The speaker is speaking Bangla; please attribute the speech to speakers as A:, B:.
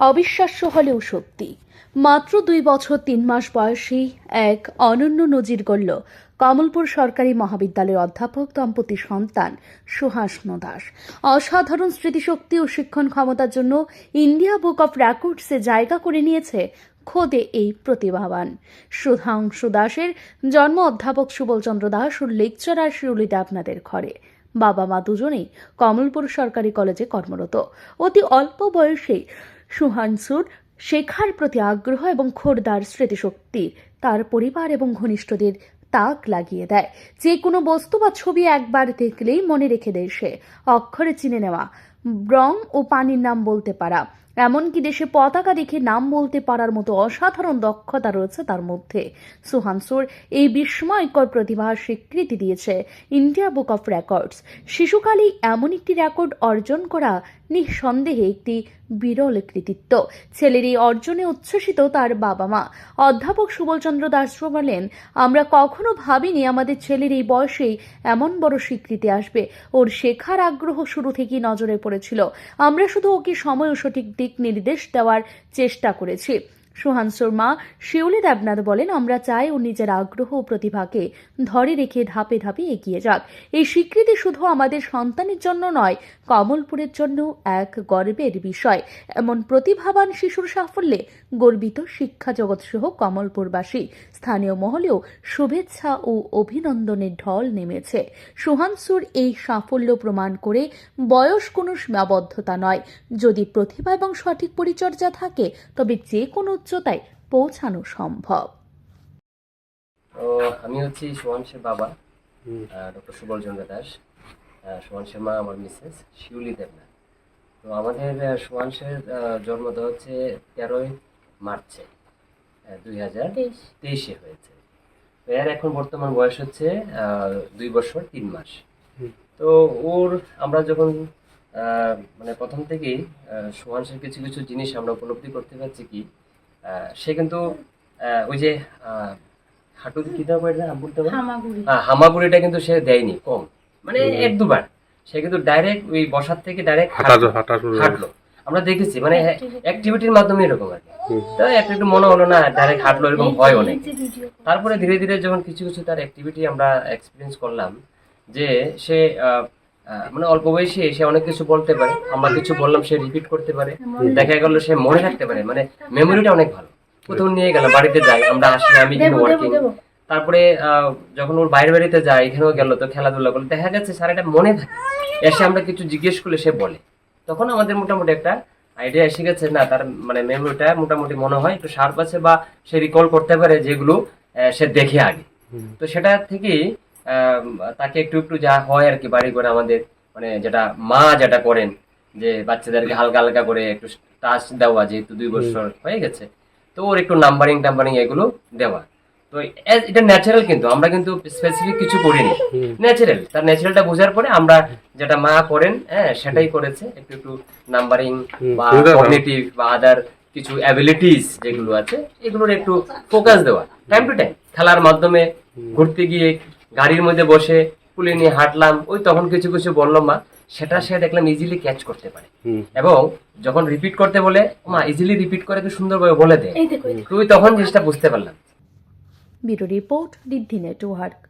A: অবিশ্বাস্য হলেও সত্যি মাত্র দুই বছর তিন মাস বয়সী এক অনন্য নজির গড়ল কমলপুর সরকারি মহাবিদ্যালয়ের অধ্যাপক দম্পতি সন্তান সুহাসন দাস অসাধারণ স্মৃতিশক্তি ও শিক্ষণ ক্ষমতার জন্য ইন্ডিয়া বুক অফ রেকর্ডসে জায়গা করে নিয়েছে খোদে এই প্রতিভাবান। সুধাংশু দাসের জন্ম অধ্যাপক সুবলচন্দ্র দাস ও লেকচারার শিরুলিতে আপনাদের ঘরে। বাবা মা দুজনেই কমলপুর সরকারি কলেজে কর্মরত। অতি অল্প বয়সেই সুহানসুর শেখার প্রতি আগ্রহ এবং খোরদার স্মৃতিশক্তি। তার পরিবার এবং ঘনিষ্ঠদের তাক লাগিয়ে দেয়। যে কোনো বস্তু বা ছবি একবার দেখলেই মনে রেখে দেয় সে। অক্ষরে চিনে নেওয়া। রং ও পানির নাম বলতে পারা। এমনকি দেশে পতাকা দেখে নাম বলতে পারার মতো অসাধারণ দক্ষতা রয়েছে তার মধ্যে। সুহানসুর এই বিস্ময়কর প্রতিভার স্বীকৃতি দিয়েছে ইন্ডিয়া বুক অফ রেকর্ডস। শিশুকালেই এমন একটি রেকর্ড অর্জন করা নিঃসন্দেহে একটি বিরল কৃতিত্ব। ছেলের এই অর্জনে উচ্ছ্বসিত তার বাবা মা। অধ্যাপক সুবলচন্দ্র দাস বলেন, আমরা কখনো ভাবিনি আমাদের ছেলের এই বয়সেই এমন বড় স্বীকৃতি আসবে। ওর শেখার আগ্রহ শুরু থেকেই নজরে পড়েছিল। আমরা শুধু ওকে সময় ও সঠিক দিক নির্দেশ দেওয়ার চেষ্টা করেছি। সুহানসুর শর্মা, শিউলি দেবনাথ বলেন, আমরা চাই ও নিজের আগ্রহ ও প্রতিভাকে ধরে রেখে ধাপে ধাপে এগিয়ে যাক। এই স্বীকৃতি শুধু আমাদের সন্তানের জন্য নয় কমলপুরের জন্য এক গর্বের বিষয়। এমন প্রতিভাবান শিশুর সাফল্যে গর্বিত শিক্ষা জগৎ সহ কমলপুরবাসী। স্থানীয় মহলেও শুভেচ্ছা ও অভিনন্দনের ঢল নেমেছে। সুহানসুর এই সাফল্য প্রমাণ করে বয়স কোনো সীমাবদ্ধতা নয়। যদি প্রতিভা এবং সঠিক পরিচর্যা থাকে তবে যে কোনো উচ্চতায় পৌঁছানো সম্ভব।
B: আমি হচ্ছি সুহাংশের বাবা। ডক্টর সুবল চন্দ্র দাস। সুহাংশের মা আমার মিসেস শিউলি দেবনাথ। তো আমাদের হচ্ছে তেরোই মার্চে দুই হাজার তেইশে। হয়েছে। তো এর এখন বর্তমান বয়স হচ্ছে আহ, দুই বছর তিন মাস। তো ওর আমরা যখন আহ, মানে প্রথম থেকেই আহ, সুহাংশের কিছু কিছু জিনিস আমরা উপলব্ধি করতে পারছি কি আহ, সে কিন্তু আহ, ওই যে আহ, হাঁটু কি বলতে হামাগুড়িটা কিন্তু সে দেয়নি কম। মানে এক দুবার। সে কিন্তু ডাইরেক্ট ওই বসার থেকে ডাইরেক্ট। হাঁটলো। আমরা দেখেছি মানে অ্যাক্টিভিটির মাধ্যমে এরকম আর কি। তো একটু একটু মনে হলো না ডাইরেক্ট হাঁটলো এরকম হয় অনেক। তারপরে ধীরে ধীরে যখন কিছু কিছু তার অ্যাক্টিভিটি আমরা এক্সপিরিয়েন্স করলাম যে সে মানে অল্প বয়সে সে অনেক কিছু বলতে পারে আমরা কিছু বললাম সে রিপিট করতে পারে। দেখা গেল সে মনে রাখতে পারে মানে মেমোরিটা অনেক ভালো। কোথাও নিয়ে গেলাম বাড়িতে যাই আমরা আসি আমি কিন্তু ওয়ার্কিং তারপরে যখন ওর বাইরে বাড়িতে যায় এখানেও গেল তো খেলাধুলা করল দেখা যাচ্ছে স্যার এটা মনে থাকে। এসে আমরা কিছু জিজ্ঞেস করলে সে বলে। তখন আমাদের মোটামুটি একটা আইডিয়া এসে গেছে না তার মানে মেমোরিটা মোটামুটি মনে হয় একটু শার্প আছে বা সে রিকল করতে পারে যেগুলো সে দেখে আগে। তো সেটা থেকেই তাকে একটু একটু যা হয় আর কি বাড়ি করে আমাদের মানে যেটা মা যেটা করেন যে বাচ্চাদেরকে হালকা হালকা করে একটু টাচ দেওয়া যেহেতু দুই বছর হয়ে গেছে তো ওর একটু নাম্বারিং টাম্বারিং এগুলো দেওয়া। তো এটা ন্যাচারাল কিন্তু আমরা কিন্তু স্পেসিফিক কিছু করিনি। ন্যাচারাল তার ন্যাচারালটা বোঝার পরে আমরা যেটা মা করেন হ্যাঁ সেটাই করেছে। একটু একটু নাম্বারিং বা কগনিটিভ বা আদার কিছু অ্যাবিলিটিস যেগুলো আছে এগুলোর একটু ফোকাস দেওয়া। টাইম টু টাইম খেলার মাধ্যমে ঘুরতে গিয়ে গাড়ির মধ্যে বসে কুলে নিয়ে হাঁটলাম ওই তখন কিছু কিছু বললাম মা সেটা সে দেখলাম ইজিলি ক্যাচ করতে পারে। এবং যখন রিপিট করতে বলে মা ইজিলি রিপিট করে কি সুন্দরভাবে বলে দেয় তুই তখন জিনিসটা বুঝতে পারলাম।
A: Bureau report Riddhi network.